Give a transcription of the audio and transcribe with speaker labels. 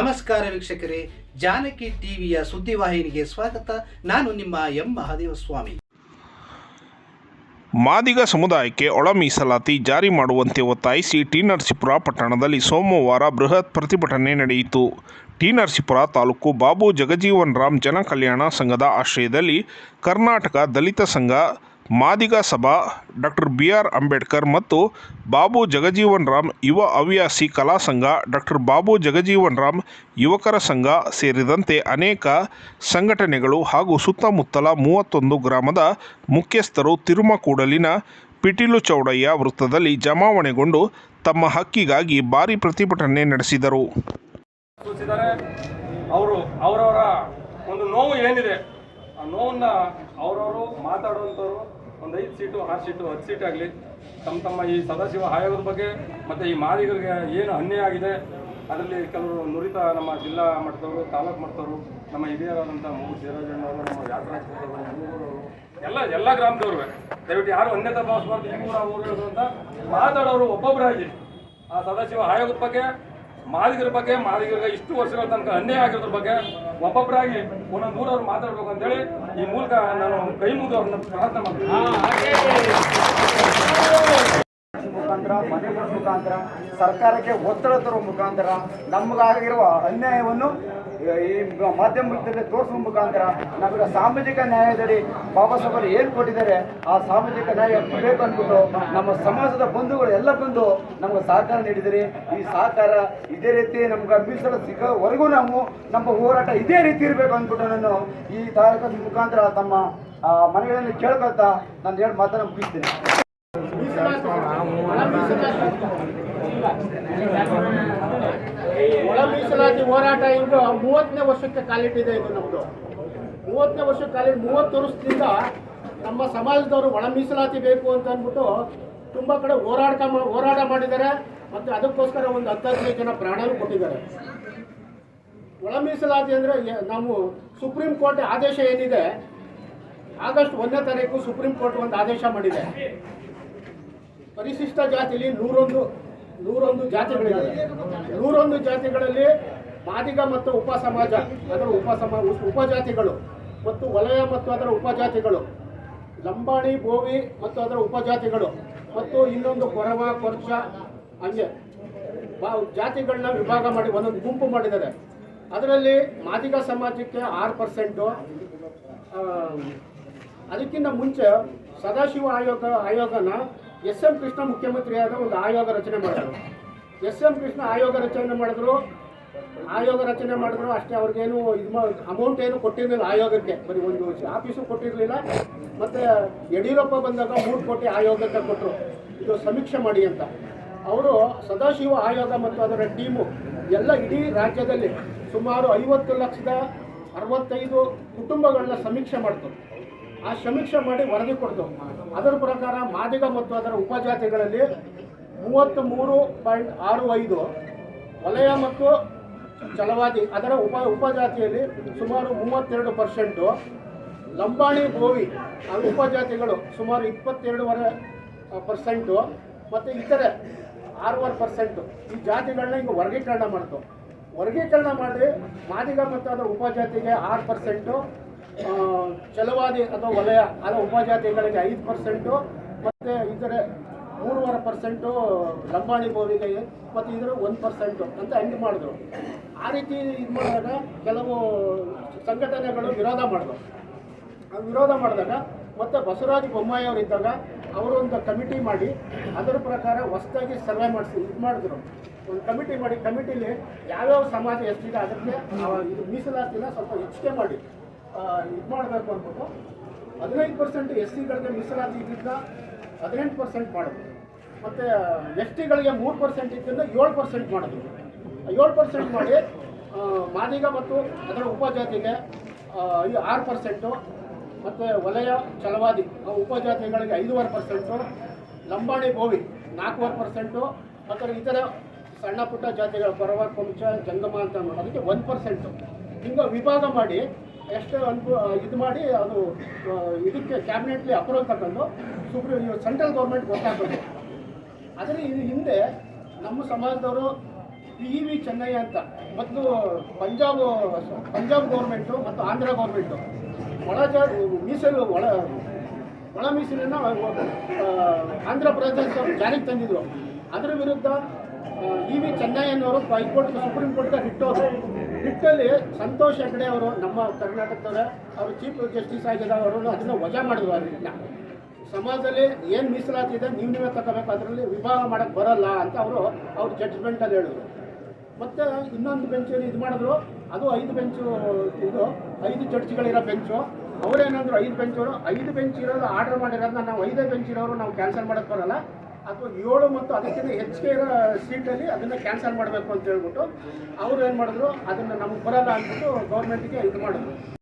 Speaker 1: ನಮಸ್ಕಾರ ವೀಕ್ಷಕರೇ, ಜಾನಕಿ ಟಿವಿಯ ಸುದ್ದಿವಾಹಿನಿಗೆ ಸ್ವಾಗತ. ನಾನು ನಿಮ್ಮ ಎಂ. ಮಹಾದೇವ ಸ್ವಾಮಿ.
Speaker 2: ಮಾದಿಗ ಸಮುದಾಯಕ್ಕೆ ಒಳ ಮೀಸಲಾತಿ ಜಾರಿ ಮಾಡುವಂತೆ ಒತ್ತಾಯಿಸಿ ಟಿ ನರಸೀಪುರ ಪಟ್ಟಣದಲ್ಲಿ ಸೋಮವಾರ ಬೃಹತ್ ಪ್ರತಿಭಟನೆ ನಡೆಯಿತು. ಟಿ ನರಸೀಪುರ ತಾಲೂಕು ಬಾಬು ಜಗಜೀವನ್ ರಾಮ್ ಜನ ಕಲ್ಯಾಣ ಸಂಘದ ಆಶ್ರಯದಲ್ಲಿ Karnataka Dalit Sangha Madiga Sabha, doctor B R Ambedkar ಮತ್ತು ಬಾಬು ಜಗಜೀವನ್ ರಾಮ್ ಯುವ ಹವ್ಯಾಸಿ ಕಲಾ ಸಂಘ, ಡಾಕ್ಟರ್ ಬಾಬು ಜಗಜೀವನ್ ರಾಮ್ ಯುವಕರ ಸಂಘ ಸೇರಿದಂತೆ ಅನೇಕ ಸಂಘಟನೆಗಳು ಹಾಗೂ ಸುತ್ತಮುತ್ತಲ ಮೂವತ್ತೊಂದು ಗ್ರಾಮದ ಮುಖ್ಯಸ್ಥರು ತಿರುಮಕೂಡಲಿನ ಪಿಟೀಲು ಚೌಡಯ್ಯ ವೃತ್ತದಲ್ಲಿ ಜಮಾವಣೆಗೊಂಡು ತಮ್ಮ ಹಕ್ಕಿಗಾಗಿ ಭಾರಿ ಪ್ರತಿಭಟನೆ ನಡೆಸಿದರು.
Speaker 3: ಅವರು ಅವರವರ ಒಂದು ನೋವು ಏನಿದೆ, ಆ ನೋವನ್ನ ಅವರವರು ಮಾತಾಡುವಂಥವ್ರು ಒಂದು ಐದು ಸೀಟು, ಆರು ಸೀಟು, ಹತ್ತು ಸೀಟ್ ಆಗಲಿ. ತಮ್ಮ ತಮ್ಮ ಈ ಸದಾಶಿವ ಆಯೋಗದ ಬಗ್ಗೆ ಮತ್ತು ಈ ಮಾದಿಗರಿಗೆ ಏನು ಅನ್ಯಾಯ ಆಗಿದೆ, ಅದರಲ್ಲಿ ಕೆಲವರು ನುರಿತ ನಮ್ಮ ಜಿಲ್ಲಾ ಮಟ್ಟದವರು, ತಾಲೂಕು ಮಟ್ಟದವರು, ನಮ್ಮ ಹಿರಿಯರಾದಂಥ ಮೂರು ದೇವರಾಜಣ್ಣವರು ನಮ್ಮ ಯಾತ್ರಾಜ್ ಎಲ್ಲ ಎಲ್ಲ ಗ್ರಾಮದವರು ದಯವಿಟ್ಟು ಯಾರು ಅನ್ಯತಾ ಭಾವಿಸಬಾರ್ದು, ಈ ಊರ ಊರು ಅಂತ ಮಾತಾಡೋರು ಒಬ್ಬೊಬ್ಬರಾಗಿ ಆ ಸದಾಶಿವ ಆಯೋಗದ ಬಗ್ಗೆ ಮಾದಿಗರ ಬಗ್ಗೆ ಮಾದಿಗರಿಗೆ ಇಷ್ಟು ವರ್ಷಗಳ ತನಕ ಅನ್ಯಾಯ ಆಗಿರೋದ್ರ ಬಗ್ಗೆ ಒಬ್ಬೊಬ್ಬರಾಗಿ ಒಂದೊಂದು ಊರವ್ರು ಮಾತಾಡ್ಬೇಕು ಅಂತೇಳಿ ಈ ಮೂಲಕ ನಾನು ಕೈ ಮುಗಿದು ಅವ್ರನ್ನ ಪ್ರಾರ್ಥನೆ ಮಾಡ್ತೀನಿ.
Speaker 4: ಮುಖಾಂತರ ಮನೆಗಳ ಮುಖಾಂತರ, ಸರ್ಕಾರಕ್ಕೆ ಒತ್ತಡ ತರುವ ಮುಖಾಂತರ, ನಮಗಾಗಿರುವ ಅನ್ಯಾಯವನ್ನು ಈ ಮಾಧ್ಯಮದಲ್ಲಿ ತೋರಿಸುವ ಮುಖಾಂತರ ನಮಗೆ ಸಾಮಾಜಿಕ ನ್ಯಾಯದಡಿ ಬಾಬಾ ಸಾಹೇಬರು ಏನು ಕೊಟ್ಟಿದ್ದಾರೆ, ಆ ಸಾಮಾಜಿಕ ನ್ಯಾಯ ಬೇಕು ಅಂದ್ಬಿಟ್ಟು ನಮ್ಮ ಸಮಾಜದ ಬಂಧುಗಳು ಎಲ್ಲ ಬಂದು ನಮಗೆ ಸಹಕಾರ ನೀಡಿದರೆ. ಈ ಸಹಕಾರ ಇದೇ ರೀತಿ ನಮ್ಗೆ ಮೀಸಲು ಸಿಗೋವರೆಗೂ ನಾವು ನಮ್ಮ ಹೋರಾಟ ಇದೇ ರೀತಿ ಇರಬೇಕು ಅಂದ್ಬಿಟ್ಟು ನಾನು ಈ ತಾರಕದ ಮುಖಾಂತರ ತಮ್ಮ ಮನೆಗಳಲ್ಲಿ ಕೇಳ್ಕೊಳ್ತಾ ನಾನು ಹೇಳಿ ಮಾತನ್ನು ಮುಗಿಸ್ತೀನಿ.
Speaker 5: ಒಳ ಮೀಸಲಾತಿ ಹೋರಾಟ ಈಗ ಮೂವತ್ತನೇ ವರ್ಷಕ್ಕೆ ಕಾಲಿಟ್ಟಿದೆ ಇದು ನಮ್ಮದು ಮೂವತ್ತನೇ ವರ್ಷಕ್ಕೆ ಕಾಲಿ ಮೂವತ್ತು ವರ್ಷದಿಂದ ನಮ್ಮ ಸಮಾಜದವರು ಒಳ ಮೀಸಲಾತಿ ಬೇಕು ಅಂತ ಅಂದ್ಬಿಟ್ಟು ತುಂಬ ಕಡೆ ಹೋರಾಟ ಹೋರಾಟ ಮಾಡಿದ್ದಾರೆ ಮತ್ತು ಅದಕ್ಕೋಸ್ಕರ ಒಂದು ಹತ್ತು ಹದಿನೈದು ಜನ ಪ್ರಾಣನೂ ಕೊಟ್ಟಿದ್ದಾರೆ. ಒಳ ಮೀಸಲಾತಿ ಅಂದರೆ ನಾವು ಸುಪ್ರೀಂ ಕೋರ್ಟ್ ಆದೇಶ ಏನಿದೆ, ಆಗಸ್ಟ್ ಒಂದನೇ ತಾರೀಕು ಸುಪ್ರೀಂ ಕೋರ್ಟ್ ಒಂದು ಆದೇಶ ಮಾಡಿದೆ. ಪರಿಶಿಷ್ಟ ಜಾತಿಯಲ್ಲಿ ನೂರೊಂದು ನೂರೊಂದು ಜಾತಿಗಳಿವೆ ನೂರೊಂದು ಜಾತಿಗಳಲ್ಲಿ ಮಾದಿಗ ಮತ್ತು ಉಪ ಸಮಾಜ ಅದರ ಉಪ ಉಪಜಾತಿಗಳು ಮತ್ತು ವಲಯ ಮತ್ತು ಅದರ ಉಪಜಾತಿಗಳು. ಲಂಬಾಣಿ ಭೋವಿ ಮತ್ತು ಅದರ ಉಪಜಾತಿಗಳು ಮತ್ತು ಇನ್ನೊಂದು ಕೊರವ, ಕೊರ್ಚ, ಹಂಗೆ. ಜಾತಿಗಳನ್ನ ವಿಭಾಗ ಮಾಡಿ, ಒಂದೊಂದು ಗುಂಪು ಮಾಡಿದ್ದಾರೆ. ಅದರಲ್ಲಿ ಮಾದಿಗ ಸಮಾಜಕ್ಕೆ ಆರು ಪರ್ಸೆಂಟು ಅದಕ್ಕಿಂತ ಮುಂಚೆ ಸದಾಶಿವ ಆಯೋಗ, ಆಯೋಗನ ಎಸ್ ಎಂ ಕೃಷ್ಣ ಮುಖ್ಯಮಂತ್ರಿಯಾದ ಒಂದು ಆಯೋಗ ರಚನೆ ಮಾಡಿದ್ರು. ಎಸ್ ಎಂ ಕೃಷ್ಣ ಆಯೋಗ ರಚನೆ ಮಾಡಿದ್ರು, ಆಯೋಗ ರಚನೆ ಮಾಡಿದ್ರು, ಅಷ್ಟೇ ಅವ್ರಿಗೇನು ಇದು ಅಮೌಂಟ್ ಏನು ಕೊಟ್ಟಿರಲಿಲ್ಲ ಆಯೋಗಕ್ಕೆ. ಬರೀ ಒಂದು ಆಫೀಸು ಕೊಟ್ಟಿರಲಿಲ್ಲ. ಮತ್ತು ಯಡಿಯೂರಪ್ಪ ಬಂದಾಗ ಮೂರು ಕೋಟಿ ಆಯೋಗಕ್ಕೆ ಕೊಟ್ಟರು ಇದು ಸಮೀಕ್ಷೆ ಮಾಡಿ ಅಂತ. ಅವರು ಸದಾಶಿವ ಆಯೋಗ ಮತ್ತು ಅದರ ಟೀಮು ಎಲ್ಲ ಇಡೀ ರಾಜ್ಯದಲ್ಲಿ ಸುಮಾರು ಐವತ್ತು ಲಕ್ಷದ ಅರವತ್ತೈದು ಕುಟುಂಬಗಳನ್ನ ಸಮೀಕ್ಷೆ ಮಾಡ್ತು. ಆ ಸಮೀಕ್ಷೆ ಮಾಡಿ ವರದಿ ಕೊಡ್ತು. ಅದರ ಪ್ರಕಾರ ಮಾದಿಗ ಮತ್ತು ಅದರ ಉಪಜಾತಿಗಳಲ್ಲಿ ಮೂವತ್ತು ಮೂರು ಪಾಯಿಂಟ್ ಆರು ಐದು ವಲಯ ಮತ್ತು ಚಲವಾದಿ ಅದರ ಉಪ ಉಪಜಾತಿಯಲ್ಲಿ ಸುಮಾರು ಮೂವತ್ತೆರಡು ಪರ್ಸೆಂಟು ಲಂಬಾಣಿ, ಗೋವಿ ಉಪಜಾತಿಗಳು ಸುಮಾರು ಇಪ್ಪತ್ತೆರಡೂವರೆ ಪರ್ಸೆಂಟು ಮತ್ತು ಇತರೆ ಆರೂವರೆ ಪರ್ಸೆಂಟು ಈ ಜಾತಿಗಳನ್ನ ಈಗ ವರ್ಗೀಕರಣ ಮಾಡ್ತು. ವರ್ಗೀಕರಣ ಮಾಡಿ ಮಾದಿಗ ಮತ್ತು ಅದರ ಉಪಜಾತಿಗೆ ಆರು ಪರ್ಸೆಂಟು ಛಲವಾದಿ ಅಥವಾ ವಲಯ ಅದರ ಉಪಜಾತಿಗಳಿಗೆ ಐದು ಪರ್ಸೆಂಟು, ಮತ್ತು ಇತರೆ ಮೂರುವರೆ ಪರ್ಸೆಂಟು ಲಂಬಾಣಿ ಗೋವಿಗೆ ಮತ್ತು ಇದರ ಒಂದು ಪರ್ಸೆಂಟು ಅಂತ ಹಂಗೆ ಮಾಡಿದ್ರು. ಆ ರೀತಿ ಇದು ಮಾಡಿದಾಗ ಕೆಲವು ಸಂಘಟನೆಗಳು ವಿರೋಧ ಮಾಡಿದ್ರು. ಅದು ವಿರೋಧ ಮಾಡಿದಾಗ ಮತ್ತೆ ಬಸವರಾಜ ಬೊಮ್ಮಾಯಿ ಅವರು ಇದ್ದಾಗ ಅವರು ಒಂದು ಕಮಿಟಿ ಮಾಡಿ ಅದರ ಪ್ರಕಾರ ಹೊಸದಾಗಿ ಸರ್ವೆ ಮಾಡಿಸಿ, ಇದು ಮಾಡಿದ್ರು. ಒಂದು ಕಮಿಟಿ ಮಾಡಿ, ಕಮಿಟಿಲಿ ಯಾವ್ಯಾವ ಸಮಾಜ ಎಷ್ಟಿದೆ ಅದಕ್ಕೆ ಇದು ಮೀಸಲಾತಿನ ಸ್ವಲ್ಪ ಹೆಚ್ಚಿಗೆ ಮಾಡಿ. ಇದು ಮಾಡಬೇಕು ಅಂದ್ಬಿಟ್ಟು ಹದಿನೈದು ಪರ್ಸೆಂಟ್ ಎಸ್ ಸಿಗಳಿಗೆ ಮೀಸಲಾತಿ ಇದ್ದಿದ್ದ ಹದಿನೆಂಟು ಪರ್ಸೆಂಟ್ ಮಾಡಿದ್ರು. ಮತ್ತು, ಎಸ್ ಟಿಗಳಿಗೆ ಮೂರು ಪರ್ಸೆಂಟ್ ಇದ್ದಿದ್ದ ಏಳು ಪರ್ಸೆಂಟ್ ಮಾಡಿದ್ರು. ಏಳು ಪರ್ಸೆಂಟ್ ಮಾಡಿ ಮಾದಿಗ ಮತ್ತು ಅದರ ಉಪಜಾತಿಗೆ ಆರು ಪರ್ಸೆಂಟು ಮತ್ತು ವಲಯ ಚಲವಾದಿ ಆ ಉಪಜಾತಿಗಳಿಗೆ ಐದೂವರೆ ಪರ್ಸೆಂಟು ಲಂಬಾಣಿ ಭೋವಿ ನಾಲ್ಕೂವರೆ ಪರ್ಸೆಂಟು ಮತ್ತು ಇತರ ಸಣ್ಣ ಪುಟ್ಟ ಜಾತಿಗಳ ಪರವಾಗಿ ಕೊಂಚ ಜಂಗಮ ಅಂತ ಅದಕ್ಕೆ ಒಂದು ಪರ್ಸೆಂಟು ಹಿಂಗೆ ವಿಭಾಗ ಮಾಡಿ ಎಷ್ಟು ಅನ್ಕೂ ಇದು ಮಾಡಿ ಅದು ಇದಕ್ಕೆ ಕ್ಯಾಬಿನೆಟ್ಲಿ ಅಪ್ರೂವಲ್ ತಗೊಂಡು ಸುಪ್ರೀಂ ಸೆಂಟ್ರಲ್ ಗೌರ್ಮೆಂಟ್ ಗೊತ್ತಾಗಬೇಕು ಆದರೆ ಇದು ಹಿಂದೆ ನಮ್ಮ ಸಮಾಜದವರು ಪಿ ವಿ ಚೆನ್ನೈ ಅಂತ, ಮೊದಲು ಪಂಜಾಬ್ ಪಂಜಾಬ್ ಗೌರ್ಮೆಂಟು ಮತ್ತು ಆಂಧ್ರ ಗೌರ್ಮೆಂಟು ಒಳ ಮೀಸಲು, ಒಳ ಒಳ ಮೀಸಲನ್ನು ಆಂಧ್ರ ಪ್ರದೇಶ ಜಾರಿಗೆ ತಂದಿದ್ರು. ಅದರ ವಿರುದ್ಧ ಇ ವಿ ಚೆನ್ನೈ ಅನ್ನೋರು ಹೈಕೋರ್ಟ್ ಸುಪ್ರೀಂ ಕೋರ್ಟ್ಗೆ ರಿಟ್ಟೋದು ರಿಟ್ಟಲ್ಲಿ ಸಂತೋಷ್ ಹೆಗ್ಡೆ ಅವರು, ನಮ್ಮ ಕರ್ನಾಟಕದವರ, ಅವರು ಚೀಫ್ ಜಸ್ಟಿಸ್ ಆಗಿದ್ದಾರೆ, ಅವರು ಅದನ್ನು ವಜಾ ಮಾಡಿದ್ರು ಅದರಿಂದ ಸಮಾಜದಲ್ಲಿ ಏನು ಮೀಸಲಾತಿ ಇದೆ, ನೀವು ನೀವೇ ತಗೋಬೇಕು, ಅದರಲ್ಲಿ ವಿವಾಹ ಮಾಡಕ್ಕೆ ಬರಲ್ಲ ಅಂತ ಅವರು, ಅವ್ರ ಜಡ್ಜ್ಮೆಂಟಲ್ಲಿ ಹೇಳಿದ್ರು. ಮತ್ತು ಇನ್ನೊಂದು ಬೆಂಚಲ್ಲಿ ಇದು ಮಾಡಿದ್ರು, ಅದು ಐದು ಬೆಂಚು ಇದು, ಐದು ಜಡ್ಜ್ಗಳಿರೋ ಬೆಂಚು ಅವರೇನಂದ್ರು ಐದು ಬೆಂಚವರು ಐದು ಬೆಂಚ್ ಇರೋದು ಆರ್ಡರ್ ಮಾಡಿರೋದನ್ನ ನಾವು ಐದೇ ಬೆಂಚ್ ಇರೋರು, ನಾವು ಕ್ಯಾನ್ಸಲ್ ಮಾಡೋಕ್ಕೆ ಬರಲ್ಲ. ಅಥವಾ ಏಳು ಮತ್ತು ಅದಕ್ಕಿಂತ ಹೆಚ್ಚಿಗೆ ಇರೋ ಸೀಟಲ್ಲಿ ಅದನ್ನು ಕ್ಯಾನ್ಸಲ್ ಮಾಡಬೇಕು ಅಂತ ಹೇಳ್ಬಿಟ್ಟು ಅವರು ಏನು ಮಾಡಿದ್ರು? ಅದನ್ನು ನಮ್ಗೆ ಬರಲ್ಲ ಅಂದ್ಬಿಟ್ಟು ಗೌರ್ಮೆಂಟಿಗೆ ಇದು ಮಾಡಿದ್ರು.